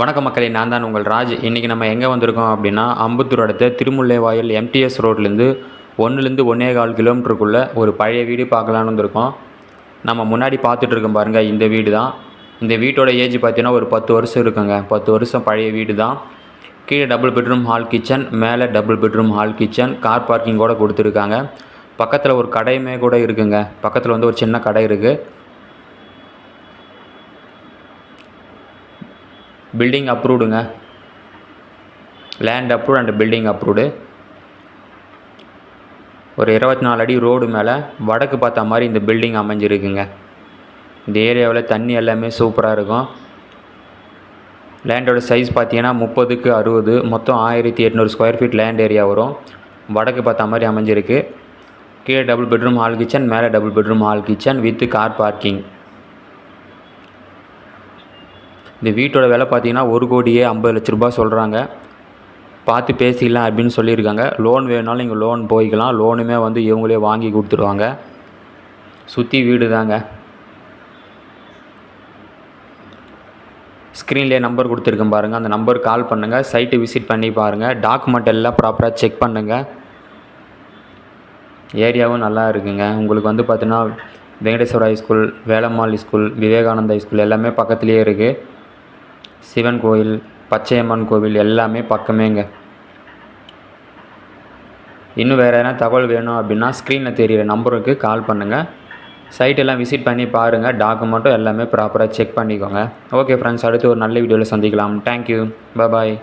வணக்கம் மக்களே நான் தான் உங்கள் ராஜ். இன்றைக்கி நம்ம எங்கே வந்திருக்கோம் அப்படின்னா அம்பத்தூர் அடுத்த திருமுல்லைவாயில் எம்டிஎஸ் ரோட்லேருந்து ஒன்றுலேருந்து ஒன்றே கால் கிலோமீட்டருக்குள்ளே ஒரு பழைய வீடு பார்க்கலான்னு வந்திருக்கோம். நம்ம முன்னாடி பார்த்துட்டு இருக்கோம் பாருங்கள் இந்த வீடு தான் இந்த வீட்டோட ஏஜ் பார்த்தீங்கன்னா ஒரு பத்து வருஷம் இருக்குங்க. பத்து வருஷம் பழைய வீடு தான் கீழே டபுள் பெட்ரூம் ஹால் கிச்சன் மேலே double bedroom hall kitchen car parking கூட கொடுத்துருக்காங்க. பக்கத்தில் ஒரு கடையுமே கூட இருக்குங்க. பக்கத்தில் வந்து ஒரு சின்ன கடை இருக்குது building அப்ரூவ்டுங்க land approve and building approved ஒரு இருபத்தி நாலு அடி ரோடு மேலே வடக்கு பார்த்த மாதிரி இந்த பில்டிங் அமைஞ்சிருக்குங்க. இந்த ஏரியாவில் தண்ணி எல்லாமே சூப்பராக இருக்கும். லேண்டோட சைஸ் பார்த்தீங்கன்னா முப்பதுக்கு அறுபது மொத்தம் ஆயிரத்தி எட்நூறு ஸ்கொயர் ஃபீட் லேண்ட் ஏரியா வரும். வடக்கு பார்த்த மாதிரி அமைஞ்சிருக்கு. கீழே டபுள் பெட்ரூம் ஹால் கிச்சன் மேலே double bedroom hall kitchen with car parking இந்த வீட்டோட விலை பார்த்தீங்கன்னா ஒரு கோடியே ஐம்பது லட்ச ரூபா சொல்கிறாங்க பார்த்து பேசிக்கலாம் அப்படின்னு சொல்லியிருக்காங்க. லோன் வேணுனாலும் நீங்கள் லோன் போய்க்கலாம். லோனுமே வந்து இவங்களே வாங்கி கொடுத்துருவாங்க. சுற்றி வீடு தாங்க. ஸ்க்ரீன்லேயே நம்பர் கொடுத்துருக்கேன் பாருங்கள் அந்த நம்பருக்கு கால் பண்ணுங்கள் சைட்டு விசிட் பண்ணி பாருங்கள் டாக்குமெண்ட் எல்லாம் ப்ராப்பராக செக் பண்ணுங்கள் ஏரியாவும் நல்லா இருக்குங்க. உங்களுக்கு வந்து பார்த்தீங்கன்னா Venkateswara school Velammal school Vivekananda school எல்லாமே பக்கத்துலேயே இருக்குது சிவன் கோயில் பச்சையம்மன் கோவில் எல்லாமே பக்கமேங்க. இன்னும் வேறு எதனா தகவல் வேணும் அப்படின்னா ஸ்க்ரீனில் தெரியிற நம்பருக்கு கால் பண்ணுங்கள் சைட்டெல்லாம் விசிட் பண்ணி பாருங்கள் டாக்குமெண்ட்டும் எல்லாமே ப்ராப்பராக செக் பண்ணிக்கோங்க. ஓகே ஃப்ரெண்ட்ஸ் அடுத்து ஒரு நல்ல வீடியோவில் சந்திக்கலாம். Thank you bye